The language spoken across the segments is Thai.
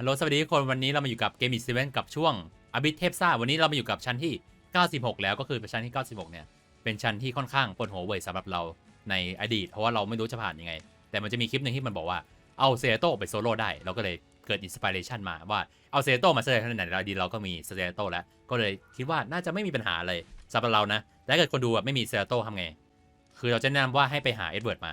ฮัลโหลสวัสดีทุกคนวันนี้เรามาอยู่กับเกมอีเซเว่นกับช่วงอบิทเทพซ่าวันนี้เรามาอยู่กับชั้นที่ 96 แล้วก็คือเป็นชั้นที่ 96 เนี่ย เป็นชั้นที่ค่อนข้างปวดหัวเว่ยสำหรับเราในอดีต เพราะว่าเราไม่รู้จะผ่านยังไง แต่มันจะมีคลิปหนึ่งที่มันบอกว่าเอาเซโตไปโซโล่ได้ เราก็เลยเกิดอินสปิเรชันมาว่าเอาเซโตมาแสดงที่ไหนเราดีเราก็มีเซโตแล้ว ก็เลยคิดว่าน่าจะไม่มีปัญหาเลยสำหรับเรานะแต่ถ้าเกิดคนดูแบบไม่มีเซโตทำไง คือเราจะแนะนำว่าให้ไปหาเอ็ดเวิร์ดมา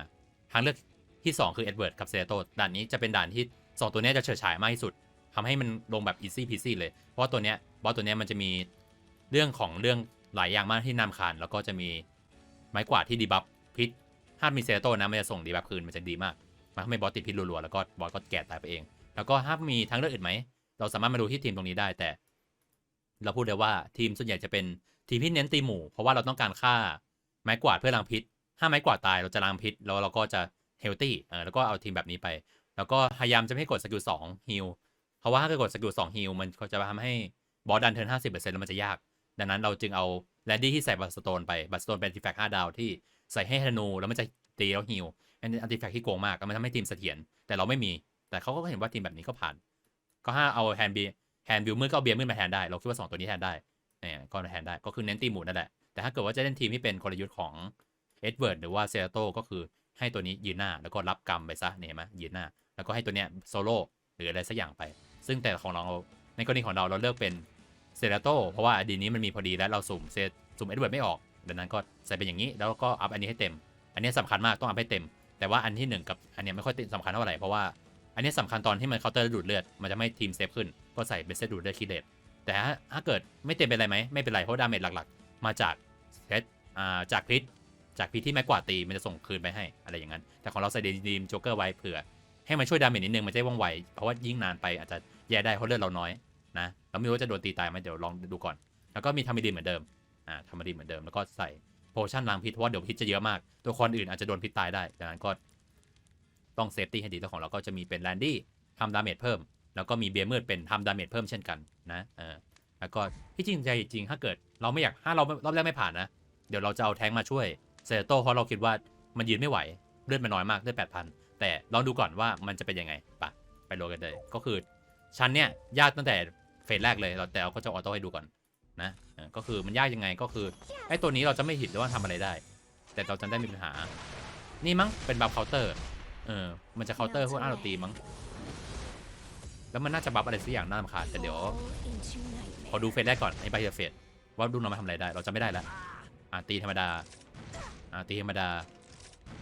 ทางเลือกที่ 2 คือเอ็ดเวิร์ดกับเซโตด่านนี้จะเป็นด่านที่ 2ตัวนี้จะเฉิดฉายมากที่สุดทำให้มันลงแบบ easy peasy เลย เพราะว่าตัวเนี้ยบอสตัวเนี้ยมันจะมีเรื่องของเรื่องหลายอย่างมากที่นำคานแล้วก็จะมีไม้กวาดที่ดีบัฟพิษถ้ามีเซโตนะมันจะส่งดีบัฟคืนมันจะดีมากมันทำให้บอสติดพิษรัวๆแล้วก็บอสก็แก่ตายไปเอง แล้วก็ถ้ามีทางเลือกอื่นไหมเราสามารถมาดูที่ทีมตรงนี้ได้แต่ เราพูดเลยว่าทีมส่วนใหญ่จะเป็นทีมที่เน้นตีหมู่ เพราะว่าเราต้องการฆ่าไม้กวาดเพื่อล้างพิษ ถ้าไม้กวาดตายเราจะล้างพิษแล้วเราก็จะเฮลตี้แล้วก็เอาทีมแบบนี้ไป แล้วก็พยายามจะไม่กดสกิลสองฮิลเพราะว่าถ้าเกิดกดสกิลสองฮิลมันก็จะทำให้บอสดันเทิร์นห้าสิบเปอร์เซ็นต์แล้วมันจะยาก ดังนั้นเราจึงเอาแรดดี้ที่ใส่บัตสโตนไปบัตสโตนเป็นอาร์ติแฟกต์ห้าดาวที่ใส่ให้ธนูแล้วมันจะตีแล้วฮิลอันนี้อาร์ติแฟกต์ที่โกงมากมันทำให้ทีมเสถียรแต่เราไม่มี แต่เขาก็เห็นว่าทีมแบบนี้ก็ผ่าน ก็ถ้าเอาแฮนด์บีแฮนด์บิวมืดก็เอาเบียร์มืดมาแทนได้ เราคิดว่าสองตัวนี้แทนได้เนี่ยก็แทนได้ก็คือเน้นตีหมูนั่นแหละแต่ถ้าเกิดว่าจะเล่นทีมที่เป็นกลยุทธ์ของเอ็ดเวิร์ดหรือว่าเซราโตก็คือ ให้ตัวนี้ยืนหน้าแล้วก็รับกรรมไปซะเนี่ยเห็นไหมยืนหน้า แล้วก็ให้ตัวเนี้ยโซโล่หรืออะไรสักอย่างไป ซึ่งแต่ของเราในกรณีของเราเราเลือกเป็นเซราโตเพราะว่าอดีตนี้มันมีพอดีและเราสุ่มเซตสุ่มเอ็ดเวิร์ดไม่ออกดังนั้นก็ใส่เป็นอย่างนี้แล้วก็อัพอันนี้ให้เต็ม อันนี้สำคัญมากต้องอัพให้เต็ม แต่ว่าอันที่หนึ่งกับอันนี้ไม่ค่อยสำคัญเท่าไหร่เพราะว่าอันนี้สำคัญตอนที่มันเคาน์เตอร์ดูดเลือดมันจะไม่ทีมเซฟขึ้นก็ใส่เป็นเซตดูดเลือดคีเลตแต่ถ้าถ้าเกิดไม่เต็มเป็นไรไหมไม่เป็นไรเพราะดาเมจหลักๆ มาจากเซตอ่าจากพิษ จากพิษที่ไม้กวาดตีมันจะส่งคืนไปให้อะไรอย่างนั้น แต่ของเราใส่เดนดีมโจ๊กเกอร์ไว้เผื่อ ให้มันช่วยดาเมจนิดนึงมันจะว่องไว เพราะว่ายิ่งนานไปอาจจะแย่ได้เพราะเลือดเราน้อยนะเราไม่รู้ว่าจะโดนตีตายไหมเดี๋ยวลองดูก่อน แล้วก็มีทามิดีนเหมือนเดิมอ่าทามิดีนเหมือนเดิมแล้วก็ใส่โพชั่นล้างพิษเพราะว่าเดี๋ยวพิษจะเยอะมาก ตัวคนอื่นอาจจะโดนพิษตายได้ดังนั้นก็ต้องเซฟตี้ให้ดีตัวของเราก็จะมีเป็นแลนดี้ทำดาเมจเพิ่ม แล้วก็มีเบียร์มืดเป็นทำดาเมจเพิ่มเช่นกันนะเออแล้วก็ที่จริงใจจริงถ้าเกิด เราไม่อยากถ้าเรารอบแรกไม่ผ่านนะ เดี๋ยวเราจะเอาแทงมาช่วย เซโตเพราะเราคิดว่ามันยืนไม่ไหวเลือดมันน้อยมากเลือดแปดพันแต่ลองดูก่อนว่ามันจะเป็นยังไงปะไปโลกันเลย ก็คือชั้นเนี้ยยากตั้งแต่เฟสแรกเลยเราแต่เราก็จะออโต้ให้ดูก่อนนะก็คือมันยากยังไงก็คือไอ้ตัวนี้เราจะไม่เห็นเลยว่าทำอะไรได้ แต่เราจะได้มีปัญหา นี่มั้งเป็นบัฟเคาน์เตอร์เออมันจะเคาน์เตอร์พวกอ้าราตีมั้งแล้วมันน่าจะบัฟอะไรสักอย่างน่ารำคาญแต่เดี๋ยวขอดูเฟสแรกก่อนไอ้ใบเฟสว่าดูน้องมาทำอะไรได้ เราจะไม่ได้ล้วอ่าตีธรรมดา อ่าตีธรรมดา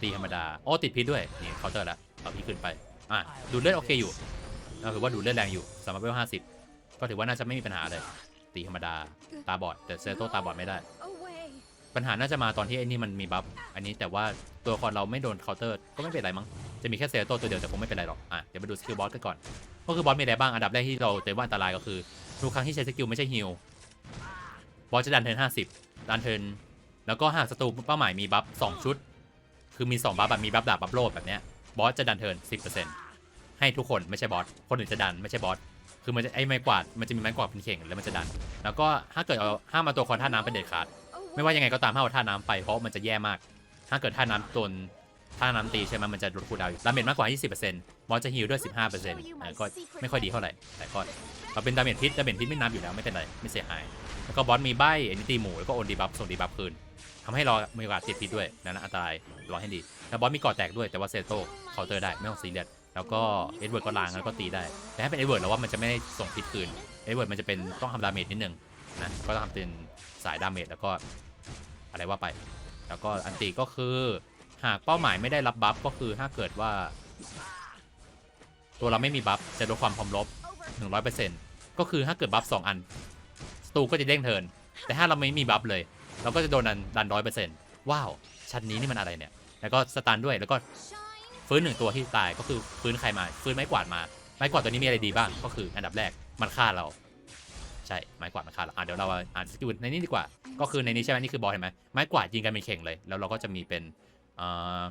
ตีธรรมดา โอ้ติดพิษด้วย นี่เคาน์เตอร์ล้วเอาพิษขึ้นไป อ่าดูดเลือดโอเคอยู่เราถือว่าดูดเลือดแรงอยู่สำหรับเวลห้าสิบก็ถือว่าน่าจะไม่มีปัญหาเลย ตีธรรมดา ตาบอด แต่เซโตตาบอดไม่ได้ ปัญหาน่าจะมาตอนที่ไอ้นี่มันมีบัฟ อันนี้แต่ว่าตัวละครเราไม่โดนเคาน์เตอร์ ก็ไม่เป็นไรมั้ง จะมีแค่เซโตตัวเดียวแต่คงไม่เป็นไรหรอก อะ เดี๋ยวไปดูสกิลบอสกันก่อน ก็คือบอสมีอะไรบ้าง อันดับแรกที่เราเจอว่าอันตรายก็คือทุกครั้งที่ใช้สกิลไม่ใช่ฮิลบอสจะดันเทิร์นห้าสิบดันเทิร์น แล้วก็หากศัตรูเป้าหมายมีบัฟสองชุด คือมีสองบัฟแบบมีบัฟดาบบัฟโลดแบบเนี้ยบอสจะดันเทิร์นสิบเปอร์เซ็นต์ให้ทุกคนไม่ใช่บอสคนอื่นจะดันไม่ใช่บอสคือมันจะไอ้ไม้กวาดมันจะมีไม้กวาดเป็นเข่งแล้วมันจะดัน แล้วก็ถ้าเกิดเอาห้ามมาตัวคอนท่าน้ำเป็นเด็ดขาด ไม่ว่ายังไงก็ตามถ้าเอาท่าน้ำไปเพราะมันจะแย่มาก ถ้าเกิดท่าน้ำตนท่าน้ำตีใช่ไหมมันจะลดคูดาวอยู่ดาเมจมากกว่า 20%บอสจะฮิลด้วย 15%เออก็ไม่ค่อยดีเท่าไหร่แต่ก็ เราเป็นดาเมจพิษดาเมจพิษไม่นับอยู่แล้วไม่เป็นไรไม่เสียหาย แล้วก็บอสมีใบเอนตีหมูแล้วก็โอนดีบัฟส่งดีบัฟคืนทำให้เรามีโอกาสติดพิษด้วยนั่นะอันตรายรอให้ดีแล้วบอสมีก่อแตกด้วยแต่ว่าเซโต้เคาน์เตอร์ได้ไม่ต้องซีเรียสแล้วก็เอ็ดเวิร์ดก็ล้างแล้วก็ตีได้ แต่ถ้าเป็นเอ็ดเวิร์ดเราว่ามันจะไม่ได้ส่งพิษคืนเอ็ดเวิร์ดมันจะเป็นต้องทำดาเมจนิดนึงนะก็ต้องทำเป็นสายดาเมจแล้วก็อะไรว่าไป แล้วก็อันติก็คือหากเป้าหมายไม่ได้รับบัฟก็คือถ้าเกิดว่า ตัวเราไม่มีบัฟจะลดความพร้อมลบ100% ก็คือถ้าเกิดบัฟสองอันสตูก็จะเด้งเทิน แต่ถ้าเราไม่มีบัฟเลย เราก็จะโดนดันดันร้อยเปอร์เซ็นต์ว้าวชั้นนี้นี่มันอะไรเนี่ย แล้วก็สตันด้วยแล้วก็ฟื้นหนึ่งตัวที่ตายก็คือฟื้นใครมา ฟื้นไม้กวาดมา ไม้กวาดตัวนี้มีอะไรดีบ้าง ก็คืออันดับแรกมันฆ่าเรา ใช่ไม้กวาดมันฆ่าเราอะเดี๋ยวเราอ่านสกิลในนี้ดีกว่า ก็คือในนี้ใช่ไหมนี่คือบอลเห็นไหมไม้กวาดยิงกันเป็นเข่งเลย แล้วเราก็จะมีเป็นเอ่อ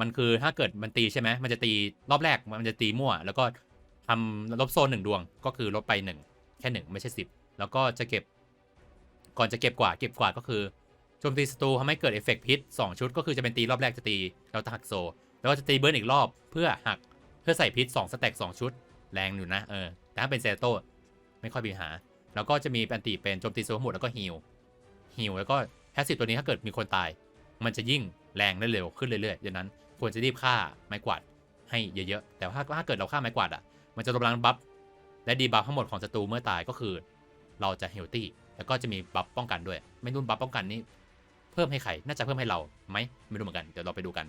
มันคือถ้าเกิดมันตีใช่ไหมมันจะตีรอบแรกมันจะตีมั่ว แล้วก็ ทำลบโซนหนึ่งดวงก็คือลบไปหนึ่งแค่หนึ่งไม่ใช่สิบแล้วก็จะเก็บ ก่อนจะเก็บกวาดเก็บกวาดก็คือโจมตีศัตรูทำให้เกิดเอฟเฟกต์พิษสองชุด ก็คือจะเป็นตีรอบแรกจะตีแล้วหักโซ แล้วก็จะตีเบิร์นอีกรอบเพื่อหักเพื่อใส่พิษ2สแต็ก2ชุด แรงอยู่นะเออแต่ถ้าเป็นเซโต้ไม่ค่อยมีหา แล้วก็จะมีแอนติเป็นโจมตีส่วนทั้งหมดแล้วก็ฮิลฮิลแล้วก็แพสซีฟตัวนี้ถ้าเกิดมีคนตาย มันจะยิ่งแรงได้เร็วขึ้นเรื่อยๆดังนั้นควรจะรีบฆ่าไม้กวาดให้เยอะๆ แต่ว่าถ้าเกิดเราฆ่าไม้กวาดอะ มันจะลดพลังบัฟและดีบัฟทั้งหมดของศัตรูเมื่อตายก็คือ เราจะเฮลตี้แล้วก็จะมีบัฟป้องกันด้วย ไม่รู้บัฟป้องกันนี่เพิ่มให้ใครน่าจะเพิ่มให้เราไหมไม่รู้เหมือนกันเดี๋ยวเราไปดูกัน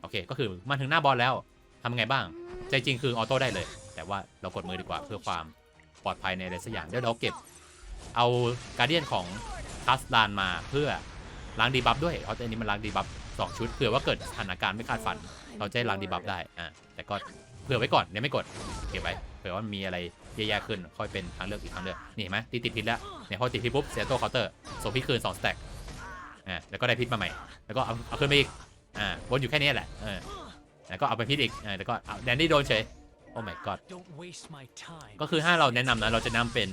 โอเคก็คือมาถึงหน้าบอลแล้วทำไงบ้าง ใจจริงคือออโต้ได้เลย แต่ว่าเรากดมือดีกว่าเพื่อความปลอดภัยในอะไรสักอย่างเดี๋ยวเราเก็บ เอาการเดียนของคัสลานมาเพื่อล้างดีบัฟด้วยเพราะอันนี้มันล้างดีบัฟสองชุดเผื่อว่าเกิดสถานการณ์ไม่คาดฝัน เราจะล้างดีบัฟได้อ่าแต่ก็ เผื่อไว้ก่อนเนี่ยไม่กดเก็บไว้เผื่อว่ามีอะไรแย่ๆขึ้นค่อยเป็นทางเลือกอีกทางเลือกนี่เห็นไหมตีติดพิษแล้วเนี่ยพอติดพิษปุ๊บเสียตัวเคาน์เตอร์ส่งพิษคืน2สแต็กอ่าแล้วก็ได้พิษมาใหม่ แล้วก็เอาเอาขึ้นไปอีกอ่าวนอยู่แค่นี้แหละเออแล้วก็เอาไปพิษอีกอ่าแล้วก็เอาแดนนี่โดนเฉยโอ้ my god ก็คือถ้าเราแนะนำนะเราจะนำเป็น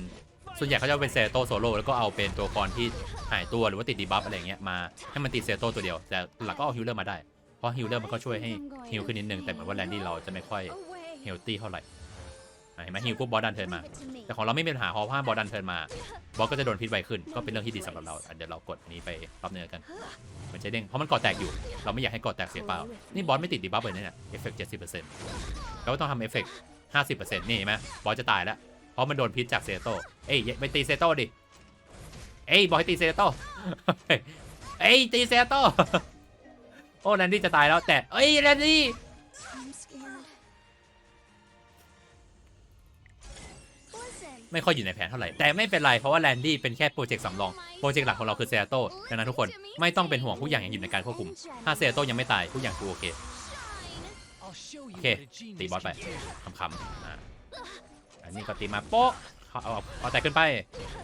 ส่วนใหญ่เขาจะเอาเป็นเซโตโซโล่แล้วก็เอาเป็นตัวกรที่หายตัวหรือว่าติดดีบัฟอะไรเงี้ยมาให้มันติดเซโตตัวเดียว แต่หลักก็เอาฮิลเลอร์มาได้ เพราะฮิลเลอร์มันก็ช่วยให้ฮิลขึ้นนิดนึงแต่เหมือนว่าแลนดี้เราจะไม่ค่อยเฮลตี้เท่าไหร่เห็นไหมฮิลปุ๊บบอสดันเทิร์นมา แต่ของเราไม่มีปัญหาเพราะว่าบอสดันเทิร์นมา บอสก็จะโดนพิษไวขึ้น ก็เป็นเรื่องที่ดีสำหรับเรา เดี๋ยวเรากดนี้ไปรอบเนื้อกัน มันจะเด้ง เพราะมันก่อแตกอยู่ เราไม่อยากให้ก่อแตกเสียเปล่า นี่บอสไม่ติดดีบัฟเลยเนี่ยเอฟเฟกต์เจ็ดสิบเปอร์เซ็นต์เราก็ต้องทำเอฟเฟกต์ห้าสิบเปอร์เซ็นต์นี่เห็นไหมบอสจะตายแล้ว เพราะมันโดนพิษจากเซโต้เอ้ยไปตีเซโต้ดิ เอ้ยบอกให้ตีเซโตเอ้ยตีเซโต โอ้แลนดี้จะตายแล้วแต่เอ้ยแลนดี้ไม่ค่อยอยู่ในแผนเท่าไหร่ แต่ไม่เป็นไร เพราะว่าแลนดี้เป็นแค่โปรเจกต์สำรอง โปรเจกต์หลักของเราคือเซโต้ดังนั้นทุกคนไม่ต้องเป็นห่วงผู้อย่างยังอยู่ในการควบคุม ถ้าเซโต้ยังไม่ตายผู้อย่างกูโอเค โอเค ตีบอสไปไปคำๆอ่าอันนี้ก็ตีมาโป๊ะเอาเอาเอาแต่ขึ้นไป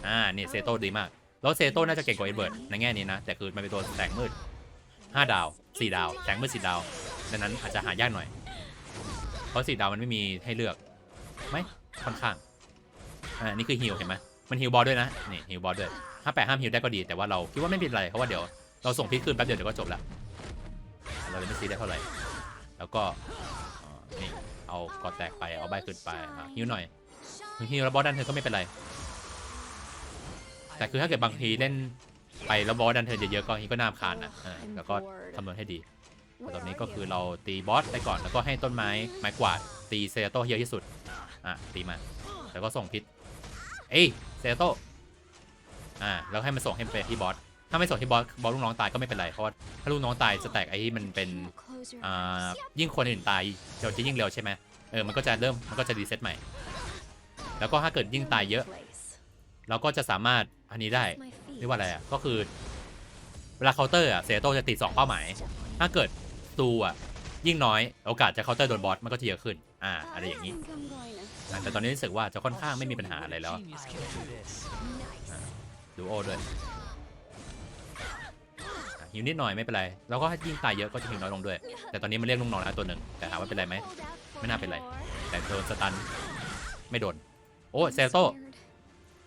อ่า นี่เซโต้ดีมาก แล้วเซโต้น่าจะเก่งกว่าเอ็ดเบิร์ดในแง่นี้นะ แต่คือมันเป็นตัวแสงมืด 5 ดาว 4 ดาวแสงมืด4ดาว ดังนั้นอาจจะหายากหน่อย เพราะ4ดาวมันไม่มีให้เลือกไหมค่อนข้าง อ่า นี่คือฮิลเห็นไหมมันฮิลบอลด้วยนะ นี่ฮิลบอลด้วยถ้าแปะห้ามฮิลได้ก็ดี แต่ว่าเราคิดว่าไม่เป็นไร เพราะว่าเดี๋ยวเราส่งพิษคืนแป๊บเดียวเดี๋ยวก็จบและเราเลยไม่ซีได้เท่าไหร่ แล้วก็นี่เอากอดแตกไป เอาใบขึ้นไปฮิวหน่อยฮิวแล้วบอสดันเธอก็ไม่เป็นไร แต่คือถ้าเกิดบางทีเล่น ไปแล้วบอสดันเธอเยอะๆก็ฮิวก็น่ารำคาญนะอ่าแล้วก็คำนวณให้ดีแต่ตอนนี้ก็คือเราตีบอสไปก่อนแล้วก็ให้ต้นไม้ไม้กวาดตีเซโตเยอะที่สุดอะตีมาแล้วก็ส่งพิษเอ้ยเซโตอ่าแล้วให้มันส่งให้ไปที่บอสถ้าไม่ส่งที่บอสบอสลูกน้องตายก็ไม่เป็นไรเพราะว่าถ้าลูกน้องตายจะแตกไอ้ที่มันเป็นอ่ายิ่งคนอื่นตายเดี๋ยวจะยิ่งเร็วใช่ไหมเออมันก็จะเริ่มมันก็จะรีเซ็ตใหม่ แล้วก็ถ้าเกิดยิ่งตายเยอะ เราก็จะสามารถอันนี้ได้ เรียกว่าอะไรอะก็คือ เวลาเคาน์เตอร์อะเซโตจะติด 2 เป้าหมาย ถ้าเกิดตูอะยิ่งน้อยโอกาสจะเคาน์เตอร์โดนบอสมันก็จะเยอะขึ้น อ่าอะไรอย่างนี้แต่ตอนนี้รู้สึกว่าจะค่อนข้างไม่มีปัญหาอะไรแล้วดูโอด้วยหิวนิดหน่อยไม่เป็นไร แล้วก็ยิ่งตายเยอะก็จะหิวน้อยลงด้วย แต่ตอนนี้มันเรียกลุงนอนแล้วตัวหนึ่งแต่ถามว่าเป็นไรไหมไม่น่าเป็นไร แต่โดนสตันไม่โดน โอ้เซโต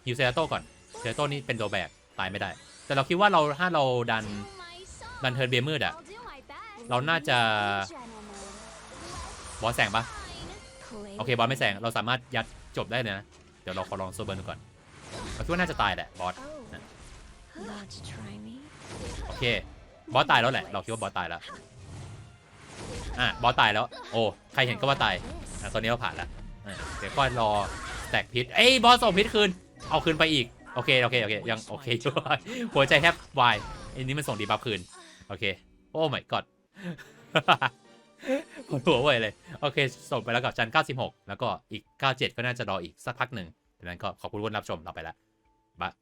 ฮิวเซโตก่อนเซโตนี่เป็นตัวแบกายไม่ได้ แต่เราคิดว่าเราถ้าเราดันดันเทิร์นเบียร์มืดอะเราน่าจะ บอสแสงปะโอเคบอสไม่แสงเราสามารถยัดจบได้เลยนะเดี๋ยวเราขอลองโซเบิร์นดูก่อนเราคิดว่าน่าจะตายแหละบอสโอเคบอสตายแล้วแหละ เราคิดว่าบอสตายแล้วอะบอสตายแล้ว โอ้ใครเห็นก็ว่าตายอะตอนนี้เราผ่านแล้วเดี๋ยวก็รอแตกพิษเอ้ยบอสส่งพิษคืนเอาคืนไปอีก โอเคโอเคโอเคยังโอเคช่วยหัวใจแทบวายอันนี้มันส่งดีบัฟคืนโอเคโอ้ my god ปวดหัวเว้ยเลย โอเค ส่งไปแล้วกับจัน96 แล้วก็อีก 97 ก็น่าจะรออีกสักพักหนึ่งดังนั้นก็ขอบคุณทุกคนรับชมเราไปแล้วบาย